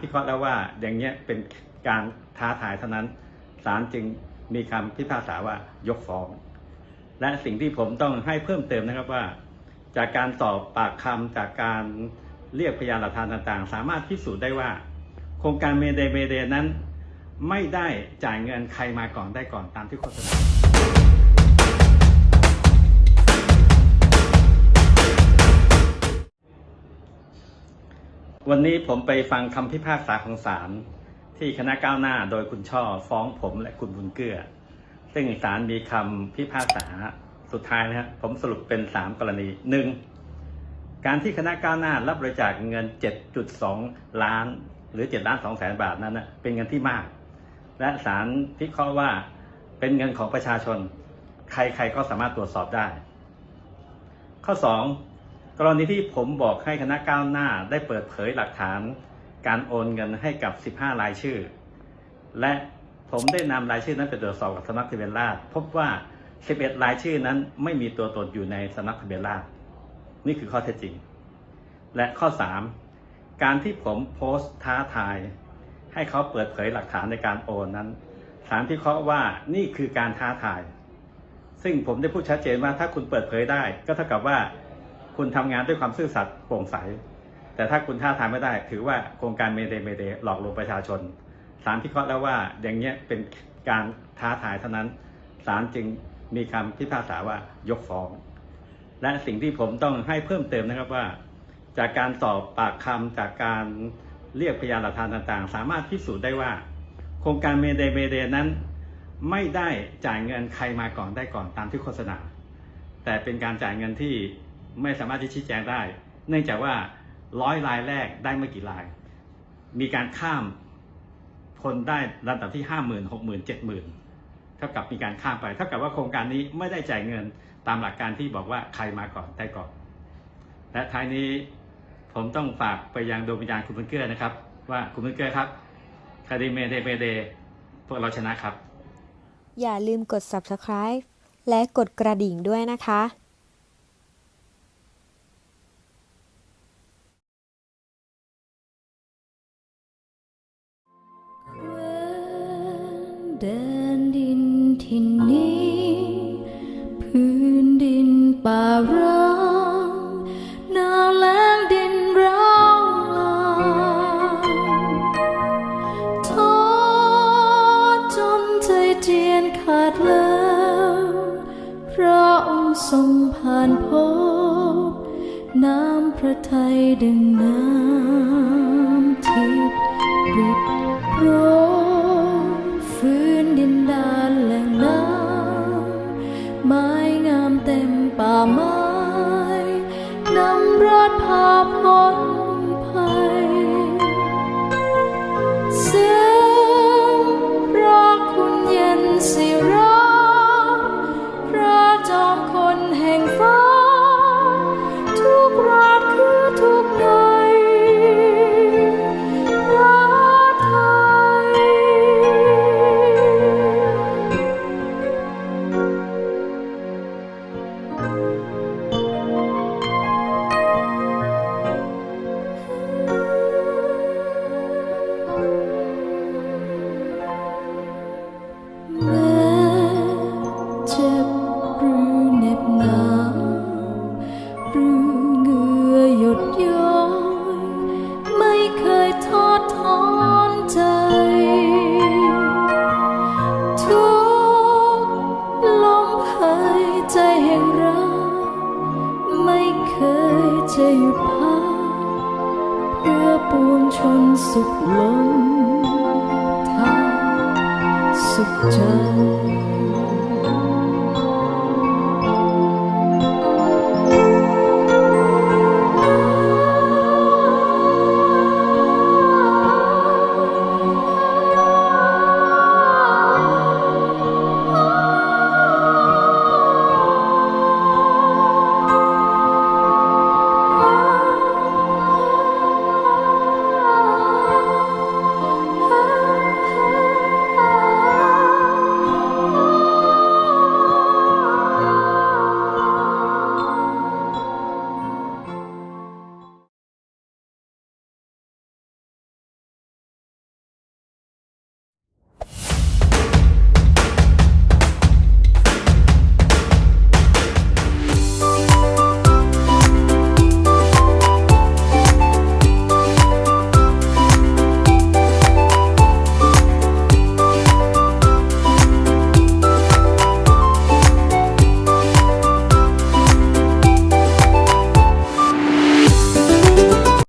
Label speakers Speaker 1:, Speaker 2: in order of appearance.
Speaker 1: พิเคราะห์แล้วว่าอย่างเนี้ยเป็นการท้าทายเท่านั้นศาลจึงมีคำพิพากษาว่ายกฟ้อง และสิ่งที่ผมต้องให้เพิ่มเติมนะครับว่า จากการสอบปากคำจากการเรียกพยานหลักฐานต่างๆ สามารถพิสูจน์ได้ว่า โครงการเมเดเมเดนั้น ไม่ได้จ่ายเงินใครมาก่อนได้ก่อนตามที่โฆษณา วันนี้ผมไปฟังคำพิพากษาของศาลที่คณะก้าวหน้าโดยคุณช่อฟ้องผมและคุณบุญเกื้อ ซึ่งศาลมีคำพิพากษาสุดท้ายนะฮะผมสรุปเป็น 3 กรณีหนึ่งการที่คณะก้าวหน้ารับบริจาคเงิน 7.2 ล้าน หรือ 7 ล้าน2แสนบาทนั้นนะเป็นเงินที่มาก และศาลพิเคราะห์ว่าเป็นเงินของประชาชน ใครๆก็สามารถตรวจสอบได้ ข้อ 2 กรณีที่ผมบอกให้คณะก้าวหน้าได้เปิดเผยหลักฐาน การโอนเงินให้กับ 15 รายชื่อ และผมได้นำรายชื่อนั้นไปตรวจสอบกับสำนักทะเบียนราษฎรพบว่า 11 รายชื่อนั้นไม่มีตัวตนอยู่ในสำนักทะเบียนราษฎรนี่คือข้อเท็จจริง และข้อ 3 การที่ผมโพสต์ท้าทาย ให้เขาเปิดเผยหลักฐานในการโอนนั้นศาลพิเคราะห์ว่านี่คือการท้าทาย ซึ่งผมได้พูดชัดเจนว่าถ้าคุณเปิดเผยได้ ก็เท่ากับว่า คุณทำงานด้วยความซื่อสัตย์โปร่งใส แต่ถ้าคุณท้าทายไม่ได้ ถือว่าโครงการเมเดเมเดหลอกลวงประชาชนศาลพิเคราะห์แล้วว่าอย่างเนี้ยเป็นการท้าทายเท่านั้นศาลจึงมีคำพิพากษาว่ายกฟ้อง และสิ่งที่ผมต้องให้เพิ่มเติมนะครับว่า จากการสอบปากคำจากการเรียกพยานหลักฐานต่างๆ สามารถพิสูจน์ได้ว่า โครงการเมเดเมเดนั้นไม่ได้จ่ายเงินใครมาก่อนได้ก่อนตามที่โฆษณา แต่เป็นการจ่ายเงินที่ ไม่สามารถที่ชี้แจงได้ เนื่องจากว่าร้อยรายแรกได้ไม่กี่ราย มีการข้ามคนได้ระดับที่ห้าหมื่นหกหมื่นเจ็ดหมื่นเท่ากับมีการข้ามไปเท่ากับว่าโครงการนี้ไม่ได้จ่ายเงินตามหลักการที่บอกว่าใครมาก่อนได้ก่อน และท้ายนี้ผมต้องฝากไปยังดวงวิญญาณคุณบุญเกื้อนะครับ ว่าคุณบุญเกื้อครับคดีเมเดเมเดพวกเราชนะครับ
Speaker 2: อย่าลืมกด subscribe และกดกระดิ่งด้วยนะคะ
Speaker 3: แดนดินที่นนี้ พื้นดินป่าร้างหนาวแล้งดินร้างลางท้อจนใจเจียนขาดแล้วพระองค์ทรงผ่านพบ น้ำพระทัยดึงน้ำ พ หยุดย้อยไม่เคยทอดถอนใจ ทุกลมหายใจแห่งรักไม่เคยจะหยุดพักเพื่อปวงชนสุขล้นทางสุขใจ